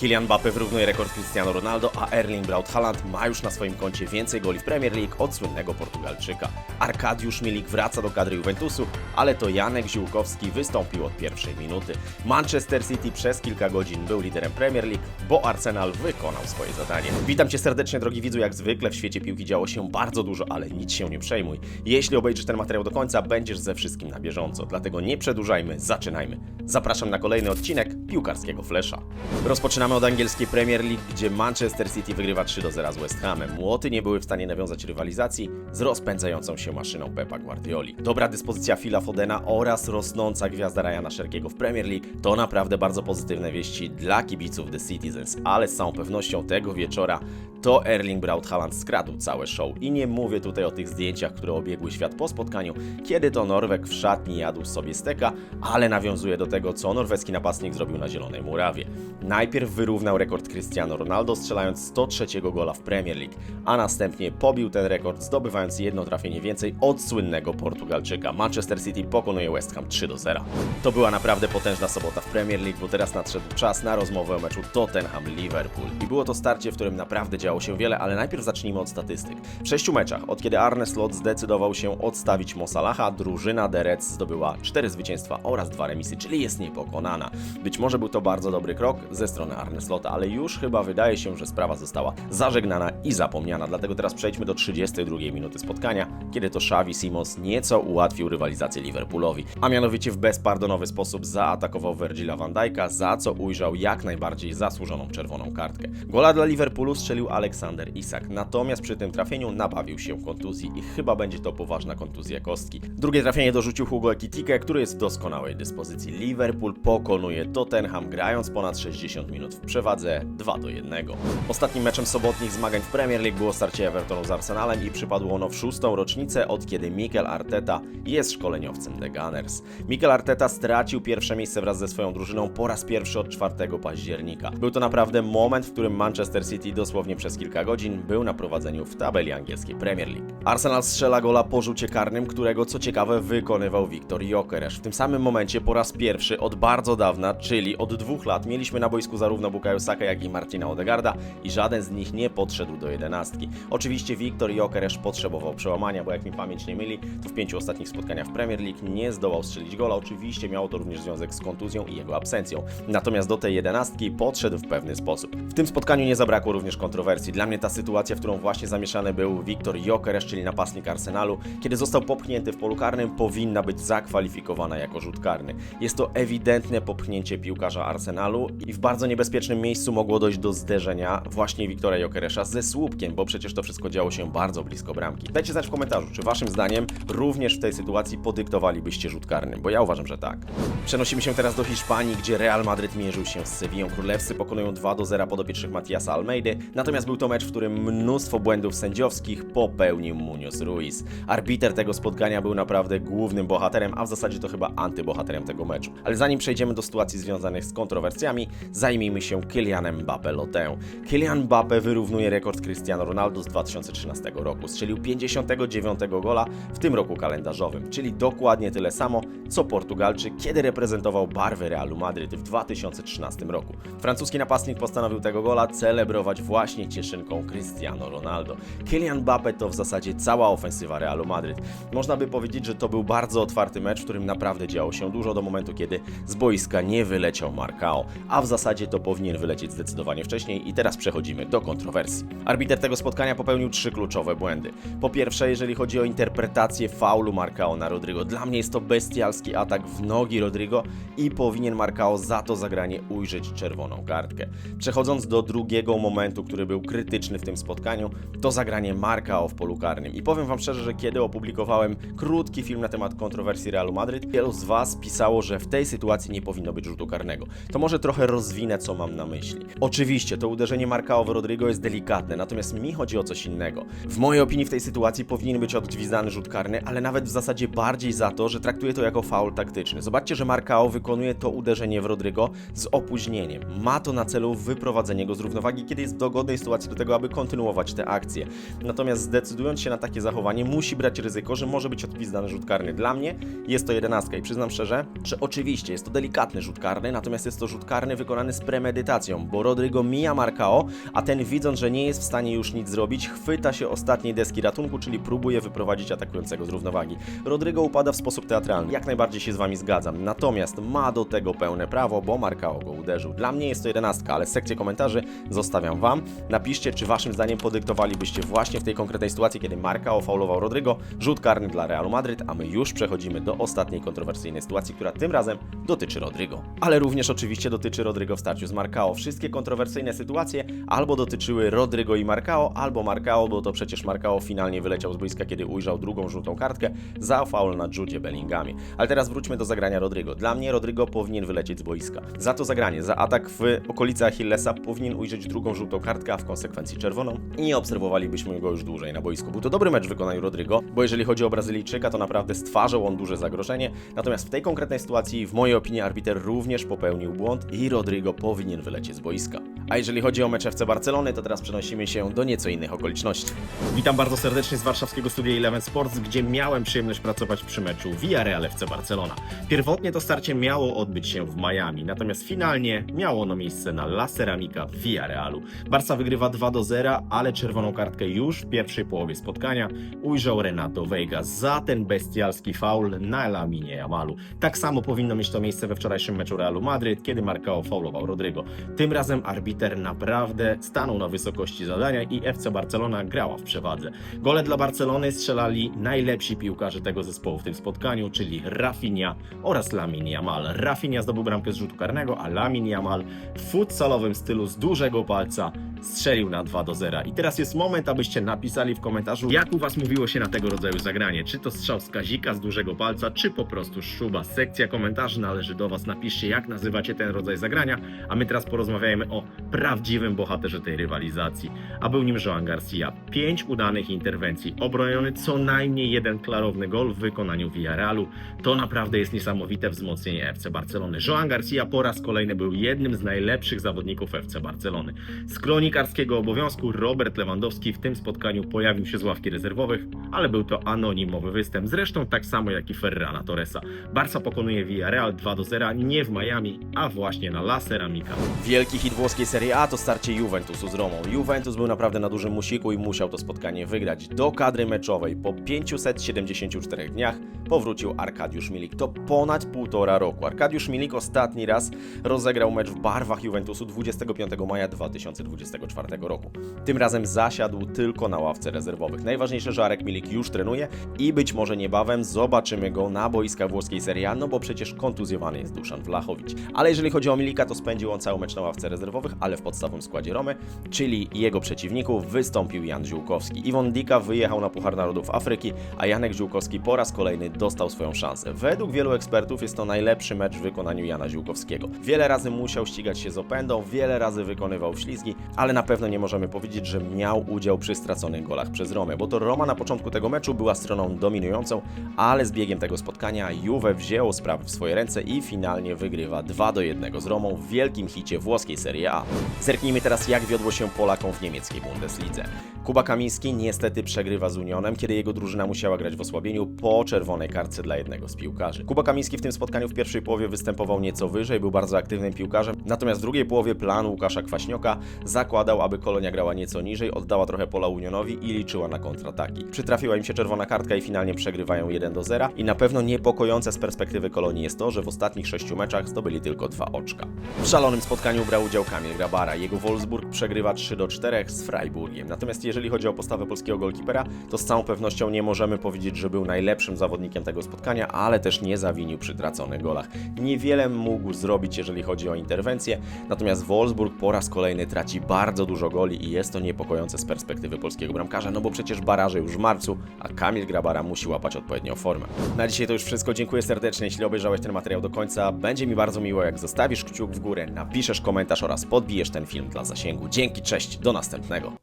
Kylian Mbappe wyrównuje rekord Cristiano Ronaldo, a Erling Braut Haaland ma już na swoim koncie więcej goli w Premier League od słynnego Portugalczyka. Arkadiusz Milik wraca do kadry Juventusu, ale to Janek Ziółkowski wystąpił od pierwszej minuty. Manchester City przez kilka godzin był liderem Premier League, bo Arsenal wykonał swoje zadanie. Witam Cię serdecznie, drogi widzu, jak zwykle w świecie piłki działo się bardzo dużo, ale nic się nie przejmuj. Jeśli obejrzysz ten materiał do końca, będziesz ze wszystkim na bieżąco, dlatego nie przedłużajmy, zaczynajmy. Zapraszam na kolejny odcinek piłkarskiego Flesza. Rozpoczynamy od angielskiej Premier League, gdzie Manchester City wygrywa 3 do 0 z West Hamem. Młoty nie były w stanie nawiązać rywalizacji z rozpędzającą się maszyną Pepa Guardioli. Dobra dyspozycja Phila Fodena oraz rosnąca gwiazda Ryana Szerkiego w Premier League to naprawdę bardzo pozytywne wieści dla kibiców The Citizens, ale z całą pewnością tego wieczora to Erling Braut Haaland skradł całe show. I nie mówię tutaj o tych zdjęciach, które obiegły świat po spotkaniu, kiedy to Norweg w szatni jadł sobie steka, ale nawiązuje do tego, co norweski napastnik zrobił na Zielonej Murawie. Najpierw wyrównał rekord Cristiano Ronaldo, strzelając 103 gola w Premier League, a następnie pobił ten rekord, zdobywając jedno trafienie więcej od słynnego Portugalczyka. Manchester City pokonuje West Ham 3 do 0. To była naprawdę potężna sobota w Premier League, bo teraz nadszedł czas na rozmowę o meczu Tottenham-Liverpool. I było to starcie, w którym naprawdę działo się wiele, ale najpierw zacznijmy od statystyk. W sześciu meczach, od kiedy Arne Slot zdecydował się odstawić Mo Salaha, drużyna The zdobyła cztery zwycięstwa oraz dwa remisy, czyli jest niepokonana. Być może był to bardzo dobry krok ze strony Arne Slota, ale już chyba wydaje się, że sprawa została zażegnana i zapomniana. Dlatego teraz przejdźmy do 32 minuty spotkania, kiedy to Xavi Simons nieco ułatwił rywalizację Liverpoolowi, a mianowicie w bezpardonowy sposób zaatakował Virgila van Dijk'a, za co ujrzał jak najbardziej zasłużoną czerwoną kartkę. Gola dla Liverpoolu strzelił Aleksander Isak, natomiast przy tym trafieniu nabawił się kontuzji i chyba będzie to poważna kontuzja kostki. Drugie trafienie dorzucił Hugo Ekitike, który jest w doskonałej dyspozycji. Liverpool pokonuje Tottenham, grając ponad 60 minut w przewadze 2 do 1. Ostatnim meczem sobotnich zmagań w Premier League było starcie Evertonu z Arsenalem i przypadło ono w szóstą rocznicę, od kiedy Mikel Arteta jest szkoleniowcem The Gunners. Mikel Arteta stracił pierwsze miejsce wraz ze swoją drużyną po raz pierwszy od 4 października. Był to naprawdę moment, w którym Manchester City dosłownie przez kilka godzin był na prowadzeniu w tabeli angielskiej Premier League. Arsenal strzela gola po rzucie karnym, którego co ciekawe wykonywał Viktor Jokeres. W tym samym momencie po raz pierwszy od bardzo dawna, czyli od dwóch lat, mieliśmy na boisku zarówno Bukayo Saka, jak i Martina Odegarda i żaden z nich nie podszedł do jedenastki. Oczywiście Viktor Jokeres potrzebował przełamania, bo jak mi pamięć nie myli, to w pięciu ostatnich spotkaniach w Premier League nie zdołał strzelić gola. Oczywiście miało to również związek z kontuzją i jego absencją. Natomiast do tej jedenastki podszedł w pewny sposób. W tym spotkaniu nie zabrakło również kontrowersji. Dla mnie ta sytuacja, w którą właśnie zamieszany był Viktor Jokeres, czyli napastnik Arsenalu, kiedy został popchnięty w polu karnym, powinna być zakwalifikowana jako rzut karny. Jest to ewidentne popchnięcie piłkarza Arsenalu i w bardzo niebezpiecznym miejscu mogło dojść do zderzenia właśnie Wiktora Jokeresza ze słupkiem, bo przecież to wszystko działo się bardzo blisko bramki. Dajcie znać w komentarzu, czy waszym zdaniem również w tej sytuacji podyktowalibyście rzut karny, bo ja uważam, że tak. Przenosimy się teraz do Hiszpanii, gdzie Real Madryt mierzył się z Sewillą. Królewscy pokonują 2 do 0 podopiecznych Matiasa Almeidy, natomiast był to mecz, w którym mnóstwo błędów sędziowskich popełnił Munoz Ruiz. Arbiter tego spotkania był naprawdę głównym bohaterem, a w zasadzie to chyba antybohaterem tego meczu. Ale zanim przejdziemy do sytuacji związanych z kontrowersjami, zajmijmy się Kylianem Mbappé Lotę. Kylian Mbappé wyrównuje rekord Cristiano Ronaldo z 2013 roku. Strzelił 59 gola w tym roku kalendarzowym, czyli dokładnie tyle samo, co Portugalczyk, kiedy reprezentował barwy Realu Madryt w 2013 roku. Francuski napastnik postanowił tego gola celebrować właśnie cieszynką Cristiano Ronaldo. Kylian Mbappé to w zasadzie cała ofensywa Realu Madryt. Można by powiedzieć, że to był bardzo otwarty mecz, w którym naprawdę działo się dużo do momentu, kiedy z boiska nie wyleciał Marcao, a w zasadzie to powinien wylecieć zdecydowanie wcześniej i teraz przechodzimy do kontrowersji. Arbiter tego spotkania popełnił trzy kluczowe błędy. Po pierwsze, jeżeli chodzi o interpretację faulu Marcao na Rodrigo, dla mnie jest to bestialski atak w nogi Rodrigo i powinien Marcao za to zagranie ujrzeć czerwoną kartkę. Przechodząc do drugiego momentu, który był krytyczny w tym spotkaniu, to zagranie Marcao w polu karnym. I powiem Wam szczerze, że kiedy opublikowałem krótki film na temat kontrowersji Realu Madryt, wielu z Was pisało, że w tej sytuacji nie powinno być rzutu karnego. To może trochę rozwinę, co mam na myśli. Oczywiście, to uderzenie Marcao w Rodrigo jest delikatne, natomiast mi chodzi o coś innego. W mojej opinii w tej sytuacji powinien być odgwizdany rzut karny, ale nawet w zasadzie bardziej za to, że traktuje to jako faul taktyczny. Zobaczcie, że Marcao wykonuje to uderzenie w Rodrigo z opóźnieniem. Ma to na celu wyprowadzenie go z równowagi, kiedy jest w dogodnej sytuacji do tego, aby kontynuować tę akcję. Natomiast zdecydując się na takie zachowanie, musi brać ryzyko, że może być odgwizdany rzut karny. Dla mnie jest to jedenastka i przyznam szczerze, że oczywiście jest to delikatny rzut karny, natomiast jest to rzut karny wykonany z premedytacją, bo Rodrigo mija Marcao, a ten widząc, że nie jest w stanie już nic zrobić, chwyta się ostatniej deski ratunku, czyli próbuje wyprowadzić atakującego z równowagi. Rodrigo upada w sposób teatralny, jak najbardziej się z Wami zgadzam, natomiast ma do tego pełne prawo, bo Marcao go uderzył. Dla mnie jest to jedenastka, ale sekcję komentarzy zostawiam Wam. Napiszcie, czy Waszym zdaniem podyktowalibyście właśnie w tej konkretnej sytuacji, kiedy Marcao faulował Rodrigo, rzut karny dla Realu Madryt, a my już przechodzimy do ostatniej kontrowersyjnej sytuacji, która tym razem dotyczy Rodrigo. Ale również oczywiście dotyczy Rodrigo w starciu z Marcao. Wszystkie kontrowersyjne sytuacje albo dotyczyły Rodrigo i Marcao, albo Marcao, bo to przecież Marcao finalnie wyleciał z boiska, kiedy ujrzał drugą żółtą kartkę za faul na Judzie Bellinghamie. Ale teraz wróćmy do zagrania Rodrigo. Dla mnie Rodrigo powinien wylecieć z boiska. Za to zagranie, za atak w okolicy Achillesa powinien ujrzeć drugą żółtą kartkę, a w konsekwencji czerwoną i nie obserwowalibyśmy go już dłużej na boisku. Był to dobry mecz w wykonaniu Rodrigo, bo jeżeli chodzi o Brazylijczyka, to naprawdę stwarzał on duże zagrożenie. Natomiast w tej konkretnej sytuacji, w mojej opinii, arbiter również popełnił błąd i Rodrigo powinien wylecieć z boiska. A jeżeli chodzi o mecz FC Barcelony, to teraz przenosimy się do nieco innych okoliczności. Witam bardzo serdecznie z warszawskiego studia Eleven Sports, gdzie miałem przyjemność pracować przy meczu Villarreal FC Barcelona. Pierwotnie to starcie miało odbyć się w Miami, natomiast finalnie miało ono miejsce na La Ceramica w Villarrealu. Barca wygrywa 2 do 0, ale czerwoną kartkę już w pierwszej połowie spotkania ujrzał Renato Veiga za ten bestialski faul na Laminie Jamalu. Tak samo powinno mieć to miejsce we wczorajszym meczu Realu Madryt, kiedy Marcao faulował Rodrigo. Tym razem arbiter naprawdę stanął na wysokości zadania i FC Barcelona grała w przewadze. Gole dla Barcelony strzelali najlepsi piłkarze tego zespołu w tym spotkaniu, czyli Rafinha oraz Lamin Yamal. Rafinha zdobył bramkę z rzutu karnego, a Lamin Yamal w futsalowym stylu z dużego palca strzelił na 2 do 0. I teraz jest moment, abyście napisali w komentarzu, jak u Was mówiło się na tego rodzaju zagranie. Czy to strzał z kazika, z dużego palca, czy po prostu szuba. Sekcja komentarzy należy do Was. Napiszcie, jak nazywacie ten rodzaj zagrania, a my teraz porozmawiajmy o prawdziwym bohaterze tej rywalizacji. A był nim Joan Garcia. Pięć udanych interwencji, obroniony co najmniej jeden klarowny gol w wykonaniu Villarrealu. To naprawdę jest niesamowite wzmocnienie FC Barcelony. Joan Garcia po raz kolejny był jednym z najlepszych zawodników FC Barcelony. Z kronikarskiego obowiązku Robert Lewandowski w tym spotkaniu pojawił się z ławki rezerwowych, ale był to anonimowy występ. Zresztą tak samo jak i Ferrana Torresa. Barca pokonuje Villarreal 2 do 0 nie w Miami, a właśnie na La Ceramica. Wielki hit włoskiej Serie A to starcie Juventusu z Romą. Juventus był naprawdę na dużym musiku i musiał to spotkanie wygrać. Do kadry meczowej po 574 dniach powrócił Arkadiusz Milik. To ponad półtora roku. Arkadiusz Milik ostatni raz rozegrał mecz w barwach Juventusu 25 maja 2024 roku. Tym razem zasiadł tylko na ławce rezerwowych. Najważniejsze, że Arek Milik już trenuje i być może niebawem zobaczymy go na boiskach włoskiej Serie A, no bo przecież kontuzjowany jest Duszan Wlachowicz. Ale jeżeli chodzi o Milika, to spędził on cały mecz na ławce rezerwowych, ale w podstawowym składzie Romy, czyli jego przeciwników wystąpił Jan Ziółkowski. Iwon Dika wyjechał na Puchar Narodów Afryki, a Janek Ziółkowski po raz kolejny dostał swoją szansę. Według wielu ekspertów jest to najlepszy mecz w wykonaniu Jana Ziółkowskiego. Wiele razy musiał ścigać się z opędą, wiele razy wykonywał ślizgi, ale na pewno nie możemy powiedzieć, że miał udział przy straconych golach przez Romę, bo to Roma na początku tego meczu była stroną dominującą, ale z biegiem tego spotkania Juve wzięło sprawy w swoje ręce i finalnie wygrywa 2 do 1 z Romą w wielkim hicie włoskiej Serie A. Zerknijmy teraz jak wiodło się Polakom w niemieckiej Bundeslidze. Kuba Kamiński niestety przegrywa z Unionem, kiedy jego drużyna musiała grać w osłabieniu po czerwonej kartce dla jednego z piłkarzy. Kuba Kamiński w tym spotkaniu w pierwszej połowie występował nieco wyżej, był bardzo aktywnym piłkarzem, natomiast w drugiej połowie plan Łukasza Kwaśnioka zakładał, aby Kolonia grała nieco niżej, oddała trochę pola Unionowi i liczyła na kontrataki. Przytrafiła im się czerwona kartka i finalnie przegrywają 1 do 0 i na pewno niepokojące z perspektywy Kolonii jest to, że w ostatnich sześciu meczach zdobyli tylko dwa oczka. W szalonym spotkaniu brał udział Kamil Grabara. Jego Wolfsburg przegrywa 3 do 4 z Freiburgiem. Natomiast jeżeli chodzi o postawę polskiego golkipera, to z całą pewnością nie możemy powiedzieć, że był najlepszym zawodnikiem tego spotkania, ale też nie zawinił przy traconych golach. Niewiele mógł zrobić, jeżeli chodzi o interwencję, natomiast Wolfsburg po raz kolejny traci bardzo dużo goli i jest to niepokojące z perspektywy polskiego bramkarza, no bo przecież baraże już w marcu, a Kamil Grabara musi łapać odpowiednią formę. Na dzisiaj to już wszystko. Dziękuję serdecznie, jeśli obejrzałeś ten materiał do końca. Będzie mi bardzo miło, jak zostawisz kciuk w górę, napiszesz komentarz oraz podbijesz ten film dla zasięgu. Dzięki, cześć, do następnego.